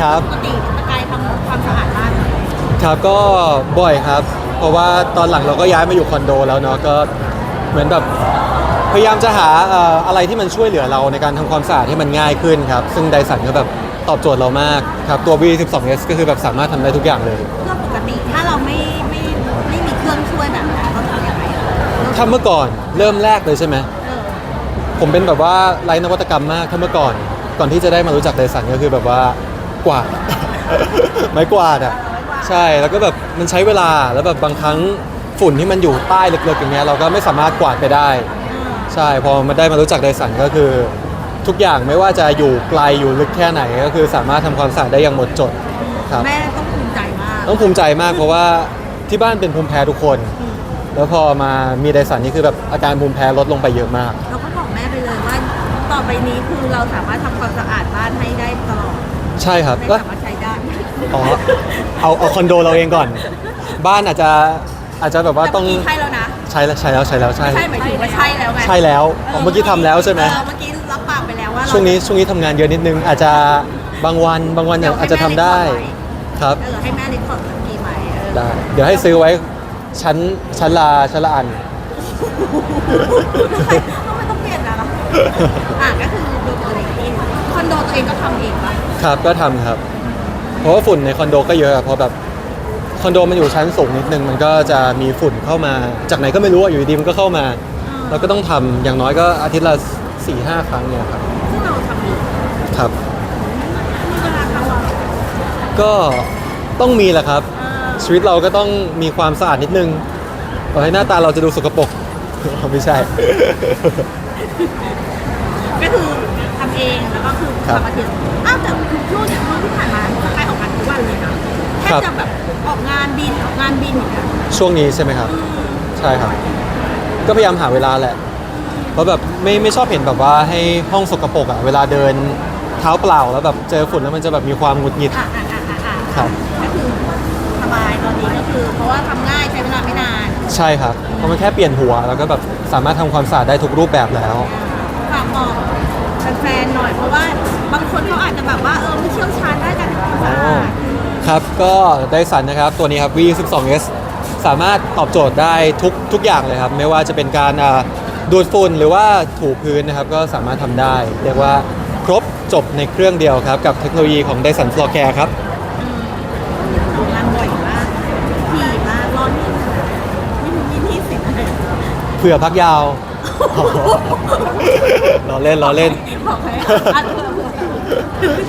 ครับ ปกติสกายทำความสะอาดบ้านไหมครับก็บ่อยครับ เพราะว่าตอนหลังเราก็ย้ายมาอยู่คอนโดแล้วเนาะก็เหมือนแบบพยายามจะหาเอ่ออะไรที่มันช่วยเหลือเราในการทำความสะอาดให้มันง่ายขึ้นครับ ซึ่งไดสันก็แบบตอบโจทย์เรามากครับตัว V12s ก็คือแบบสามารถทำได้ทุกอย่างเลยเครื่องปกติถ้าเราไม่ไม่ไม่มีเครื่องช่วยแบบนั้นเราทำยังไงอะถ้าเมื่อก่อนเริ่มแรกเลยใช่ไหม เออผมเป็นแบบว่าไร้นวัตกรรมมากถ้าเมื่อก่อน ก่อนที่จะได้มารู้จักไดสันก็คือแบบว่า กวาด ไม้กวาดอะใช่แล้วก็แบบมันใช้เวลาแล้วแบบบางครั้งฝุ่นที่มันอยู่ใต้ลึกๆอย่างเงี้ยเราก็ไม่สามารถกวาดไปได้ ใช่พอมาได้มารู้จักไดสันก็คือ ทุกอย่างไม่ว่าจะอยู่ไกลอยู่ลึกแค่ไหนก็คือสามารถทำความสะอาดได้อย่างหมดจดครับ แม่ต้องภูมิใจมาก ต้องภูมิใจมากเพราะว่าที่บ้านเป็นภูมิแพ้ทุกคน อืม แล้วพอมามีไดสันนี่คือแบบอาการภูมิแพ้ลดลงไปเยอะมาก เราก็บอกแม่ไปเลยว่า ต่อไปนี้คือเราสามารถทำความสะอาดบ้านให้ได้ตลอด ใช่ครับไม่ก็สามารถใช้ได้อ๋อเอาเอาคอนโดเราเองก่อน บ้านอาจจะอาจจะแบบว่าต้องแต่เมื่อกี้ใช่แล้วนะใช้แล้วใช้แล้วใช้แล้วใช่ ใช่หมายถึงว่าใช่แล้วไงใช่แล้วอ๋อเมื่อกี้ทำแล้วใช่ไหม เออเมื่อกี้รับปากไปแล้วว่าเราช่วงนี้ช่วงนี้ทำงานเยอะนิดนึง อาจจะบางวันบางวันเนี่ยอาจจะทำได้ครับ เออให้แม่รีคอร์ดสักทีไหมเออได้ เดี๋ยวให้ซื้อไว้ชั้นชั้นละชั้นละอัน ทำไมต้องเปลี่ยนนะล่ะอะก็คือดูตัวเองเองคอนโดตัวเองก็ทำเองปะครับก็ทำครับ เพราะว่าฝุ่นในคอนโดก็เยอะอะเพราะแบบคอนโดมันอยู่ชั้นสูงนิดนึง มันก็จะมีฝุ่นเข้ามา จากไหนก็ไม่รู้อะอยู่ดีๆมันก็เข้ามา เราก็ต้องทำอย่างน้อยก็อาทิตย์ละสี่ห้าครั้งเนี่ยครับซึ่งเราทำเองครับ มีเวลาทำเหรอก็ต้องมีแหละครับเออชีวิตเราก็ต้องมีความสะอาดนิดนึงต่อให้หน้าตาเราจะดูสกปรก ไม่ใช่ ก็คือทำ เองแล้วก็คือครับ ทำอาทิตย์อ้าวแต่คือช่วงเนี่ยช่วงที่ผ่านมาสกายออกงานทุกวันเลยนะแทบครับจะแบบออกงานบินออกงานบินอย่างเงี้ยช่วงนี้ใช่ไหมครับใช่ครับ ก็พยายามหาเวลาแหละ เพราะแบบไม่ไม่ชอบเห็นแบบว่าให้ห้องสกปรกอะเวลาเดินเท้าเปล่าแล้วแบบเจอฝุ่นแล้วมันจะแบบมีความหงุดหงิด อะอะอะอะอะครับ ก็คือสบายตอนนี้ก็คือ เพราะว่าทำง่ายใช้เวลาไม่นานใช่ครับ เพราะมันแค่เปลี่ยนหัว แล้วก็แบบสามารถทำความสะอาดได้ทุกรูปแบบแล้ว ฝากบอก แฟนๆหน่อยเพราะว่าบางคนเขาอาจจะแบบว่าเออไม่เชี่ยวชาญด้านการทำความสะอาดครับก็ไดสันนะครับตัวนี้ครับ V12s สามารถตอบโจทย์ได้ทุกทุกอย่างเลยครับ ไม่ว่าจะเป็นการอ่าดูดฝุ่นหรือว่าถูพื้นนะครับก็สามารถทำได้ เรียกว่าครบจบในเครื่องเดียวครับ กับเทคโนโลยีของ Dyson Floor Care ครับทำงานบ่อยมากถี่มากร้อนนี่ไม่มีที่สิบอะไรเผื่อพักยาว ล้อเล่นล้อเล่น บอกให้อัดเพิ่ม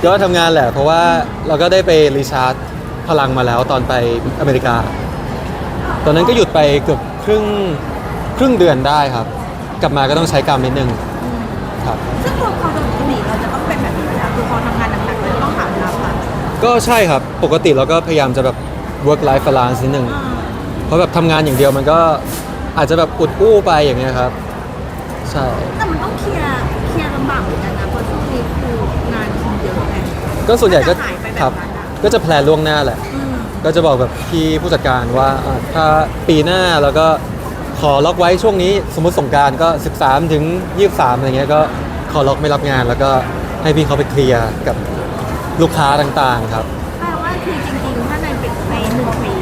ก็ทำงานแหละ เพราะว่าเราก็ได้ไปรีชาร์จพลังมาแล้วตอนไปอเมริกา ตอนนั้นก็หยุดไปเกือบครึ่งครึ่งเดือนได้ครับ กลับมาก็ต้องใช้กรรมนิดนึงครับ ซึ่งตัวความปกติเราจะต้องเป็นแบบนี้นะคือพอทำงานหนักๆเลยต้องหาเวลาพักก็ใช่ครับ ปกติเราก็พยายามจะแบบ work life balance นิดนึง เพราะแบบทำงานอย่างเดียวมันก็อาจจะแบบอุดอู้ไปอย่างเงี้ยครับ ใช่ แต่มันต้องเคลียร์เคลียร์ลำบากเหมือนกันนะเพราะช่วงนี้คืองานทีเยอะไง ก็ส่วนใหญ่ก็จะหายไปแบบครับนั้นอะ ก็จะแพลนล่วงหน้าแหละ อืมก็จะบอกแบบพี่ผู้จัดการว่าอ่าถ้าปีหน้าแล้วก็ขอล็อกไว้ช่วงนี้สมมติสงกรารก็ 13 ถึง 23 อะไรเงี้ยก็ขอล็อกไม่รับงาน แล้วก็ให้พี่เขาไปเคลียร์กับลูกค้าต่างๆครับ แปลว่าคือจริงๆ ถ้าในเป็นในหนึ่งปี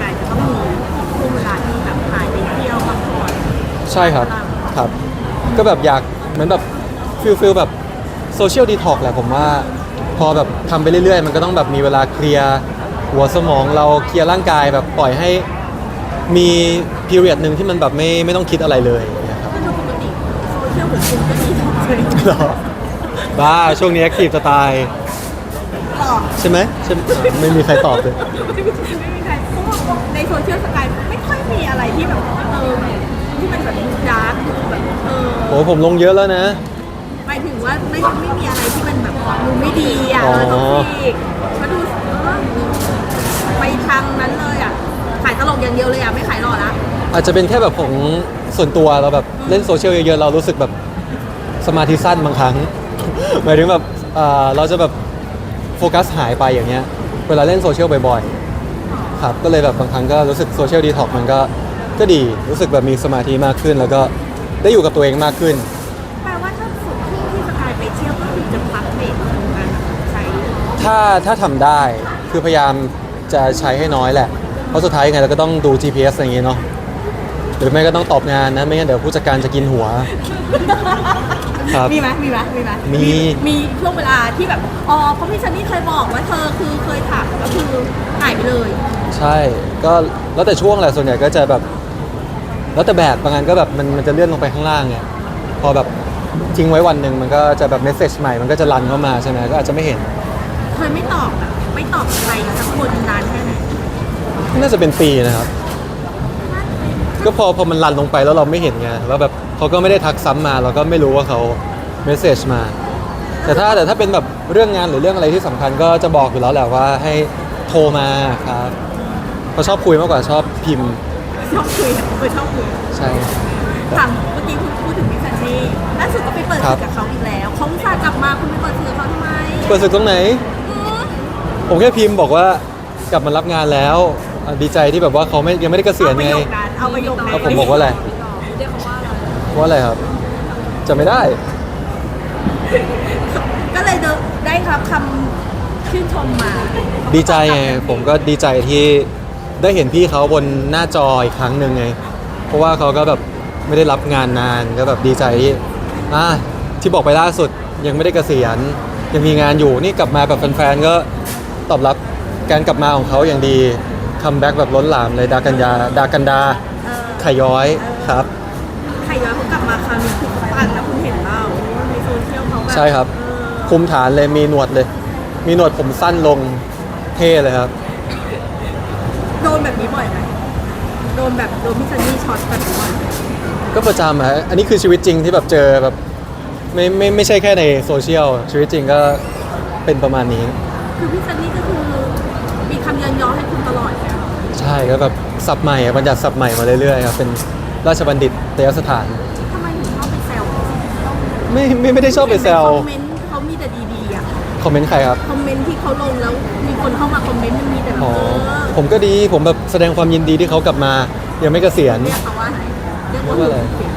กายจะต้องมีช่วงเวลาที่แบบหายไปเที่ยวพักผ่อน ใช่ครับครับ ก็แบบอยากเหมือนแบบฟิลฟิลแบบโซเชียลดีท็อกแหละผมว่า พอแบบทำไปเรื่อยๆ มันก็ต้องแบบมีเวลาเคลียร์หัวสมองเราเคลียร์ร่างกายแบบปล่อยให้มีพีเรียดหนึ่งที่มันแบบไม่ไม่ต้องคิดอะไรเลยอย่างเงี้ยครับถ้าดูปกติโซเชียลของคุณก็ดีทุกเลยเหรอบ้าช่วงนี้แอคทีฟจะตายหรอ ใช่ไหมใช่อะไม่มีใครตอบเลย ไม่มีใครเพราะว่าในโซเชียลสกายไม่ค่อยมีอะไรที่แบบเออ ที่มันแบบดูดาร์กดูแบบเออโอ้ผมลงเยอะแล้วนะ หมายถึงว่าไม่ไม่มีอะไรที่มันแบบดูไม่ดีอะอ๋อเออต้องฟีกมาดูเออไปทางนั้นเลยอะขายตลกอย่างเดียวเลยอะไม่ขายหล่อละอาจจะเป็นแค่แบบของส่วนตัวเราแบบเล่นโซเชียลเยอะๆเรารู้สึกแบบสมาธิสั้นบางครั้ง หมายถึงแบบเอ่อเราจะแบบโฟกัสหายไปอย่างเงี้ย เวลาเล่นโซเชียลบ่อยๆ ครับ ก็เลยแบบบางครั้งก็รู้สึกโซเชียลดีท็อกมันก็ ก็ดีรู้สึกแบบมีสมาธิมากขึ้น แล้วก็ได้อยู่กับตัวเองมากขึ้น แปลว่าถ้าสุดที่ที่สกายไปเที่ยวก็คือจะพักเบรกของการใช้ถ้าถ้าถ้าทำได้คือพยายามจะใช้ให้น้อยแหละ เพราะสุดท้ายยังไงเราก็ต้องดู GPS อะไรอย่างเงี้ยเนาะหรือไม่ก็ต้องตอบงานนะไม่งั้นเดี๋ยวผู้จัดการจะกินหัว ครับ มีไหมมีไหมมีไหมมี มีช่วงเวลาที่แบบอ๋อเพราะพี่ซันนี่เคยบอกว่าเธอคือเคยถามก็คือหายไปเลย ใช่ ก็แล้วแต่ช่วงแหละส่วนใหญ่ก็จะแบบ แล้วแต่แบบบางงานก็แบบมันมันจะเลื่อนลงไปข้างล่างไงพอแบบทิ้งไว้วันหนึ่งมันก็จะแบบเมสเซจใหม่มันก็จะรันเข้ามาใช่ไหมก็อาจจะไม่เห็น เคยไม่ตอบแบบไม่ตอบใครสักคนนานแค่ไหนน่าจะเป็นปีนะครับ ก็พอพอมันรันลงไปแล้วเราไม่เห็นไงแล้วแบบเขาก็ไม่ได้ทักซ้ำมาเราก็ไม่รู้ว่าเขาเมสเซจมา แต่ถ้าแต่ถ้าเป็นแบบเรื่องงานหรือเรื่องอะไรที่สำคัญก็จะบอกอยู่แล้วแหละว่าให้โทรมาครับเขาชอบคุยมากกว่าชอบพิมพ์ ชอบคุยเออชอบคุยใช่ ถามเมื่อกี้คุณพูดถึงพี่ซันนี่ล่าสุดก็ไปเปิดครัศึบกกับเขาอีกแล้วเขาอุตส่าห์กลับมาคุณไปเปิดศึกกับเขาทำไมเปิดศึกตรงไหน อืมผมแค่พิมพ์บอกว่ากลับมารับงานแล้วอะดีใจที่แบบว่าเขาไม่ยังไม่ได้เกษียณเอาประไงโยคนั้นเอาประโยคนั้น แล้วผมบอกว่าอะไร เรียกเขาว่าอะไรว่าอะไรครับจะไม่ได้ ก็เลยได้รับคำชื่นชมมาดีใจไงผมก็ดีใจที่ ได้เห็นพี่เขาบนหน้าจออีกครั้งหนึ่งไง เพราะว่าเขาก็แบบไม่ได้รับงานนานก็แบบดีใจที่อะที่บอกไปล่าสุดยังไม่ได้เกษียณยังมีงานอยู่นี่กลับมาแบบแฟนๆก็ตอบรับการกลับมาของเขาอย่างดีคัมแบ็กแบบล้นหลามเลยดากันยาดากันดาเออขย้อยครับไข่ย้อยเขากลับมาคราวนี้คือปังนะคุณเห็นเปล่าในโซเชียลเขาแบบใช่ครับเออคุมฐานเลยมีหนวดเลย มีหนวดผมสั้นลงเท่เลยครับ โดนแบบนี้บ่อยไหมโดนแบบโดนพี่ซันนี่ช็อตแบบนี้บ่อยไหมก็ประจำอะอันนี้คือชีวิตจริงที่แบบเจอแบบไม่ไม่ไม่ใช่แค่ในโซเชียลชีวิตจริงก็เป็นประมาณนี้ คือพี่ซันนี่ก็คือมีคำยันยอให้คุณตลอดเนี่ยใช่ก็แบบสับใหม่อะบัญญัติสับใหม่มาเรื่อยๆครับเป็นราชบัณฑิตเตยสถาน ทำไมถึงชอบไปแซวไม่ไม่ไม่ได้ชอบไปแซวคอมเมนต์เขามีแต่ดีๆอะ คอมเมนต์ใครครับ คอมเมนต์ที่เขาลงแล้วมีคนเข้ามาคอมเมนต์มันมีแต่แบบอ๋อ เออผมก็ดี ผมแบบแสดงความยินดีที่เขากลับมา ยังไม่เกษียณ เรียกเขาว่าอะไรเรียกว่าเรียกว่าอะไรลุงเกษตร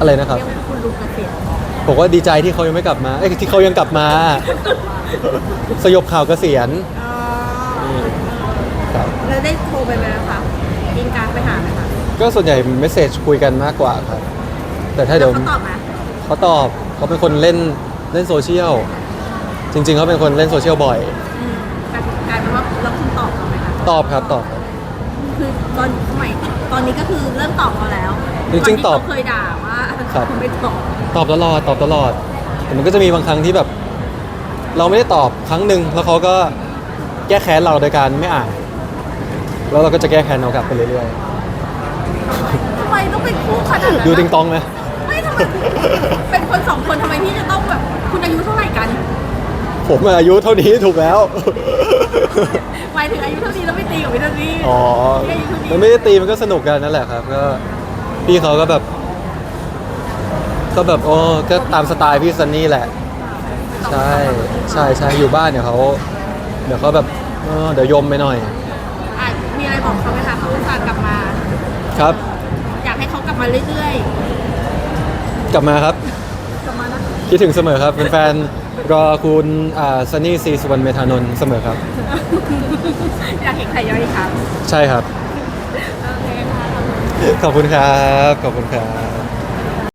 อะไรนะครับ เรียกว่าคุณลุงเกษตรผมว่าดีใจที่เขายังไม่กลับมา เอ้ยที่เขายังกลับมา สยบข่าวเกษียณอ๋อครับ แล้วได้โทรไปไหมคะกินกลางไปหาไหมคะก็ส่วนใหญ่เมสเซจคุยกันมากกว่าครับ แต่ถ้าเดี๋ยวเขาตอบไหมเขาตอบเขาเป็นคนเล่นเล่นโซเชียล จริง ๆเขาเป็นคนเล่นโซเชียลบ่อย อืมกลายกลายเป็นว่าเราคุณตอบเขาไหมคะตอบครับตอบครับ คือตอนสมัยตอนนี้ก็คือเริ่มตอบเขาแล้วจริงๆตอบก่นที่เขาเคยด่าว่าครับไม่ตอบตอบตลอดตอบตลอดแต่มันก็จะมีบางครั้งที่แบบ เราไม่ได้ตอบครั้งหนึ่งแล้วเขาก็แก้แค้นเราโดยการไม่อ่าน แล้วเราก็จะแก้แค้นเรากลับไปเรื่อยทำไมต้องเป็นคู่ขนาดนั้นๆ ดูติงตองไหม ไม่ทำไมเป็นคนสองคนทำไมที่จะต้องแบบคุณอายุเท่าไหร่กัน ผมอายุเท่านี้ถูกแล้ว หมายถึงอายุเท่านี้แล้วไม่ตีกับวินาทีอ๋อที่อายุเท่านี้มันไม่ได้ตีมันก็สนุกกันนั่นแหละครับ ก็พี่เขาก็แบบ ก็แบบโอ้ก็ตามสไตล์พี่ซันนี่แหละ ใช่ใช่ใช่อยู่บ้านเดี๋ยวเขาเดี๋ยวเขาแบบเออเดี๋ยวยมไปหน่อย อะมีอะไรบอกเขาไหมคะเขาอุตส่าห์กลับมา ครับ อยากให้เขากลับมาเรื่อยกลับมาครับ ๆ กลับมานะ คิดถึงเสมอครับเป็นแฟนๆ รอคุณอ่าซันนี่ซีสุวรรณเมธานนท์เสมอครับ อยากเห็นใครย้อยอีกครั้งใช่ครับ โอเคค่ะ ขอบคุณครับ ขอบคุณครับ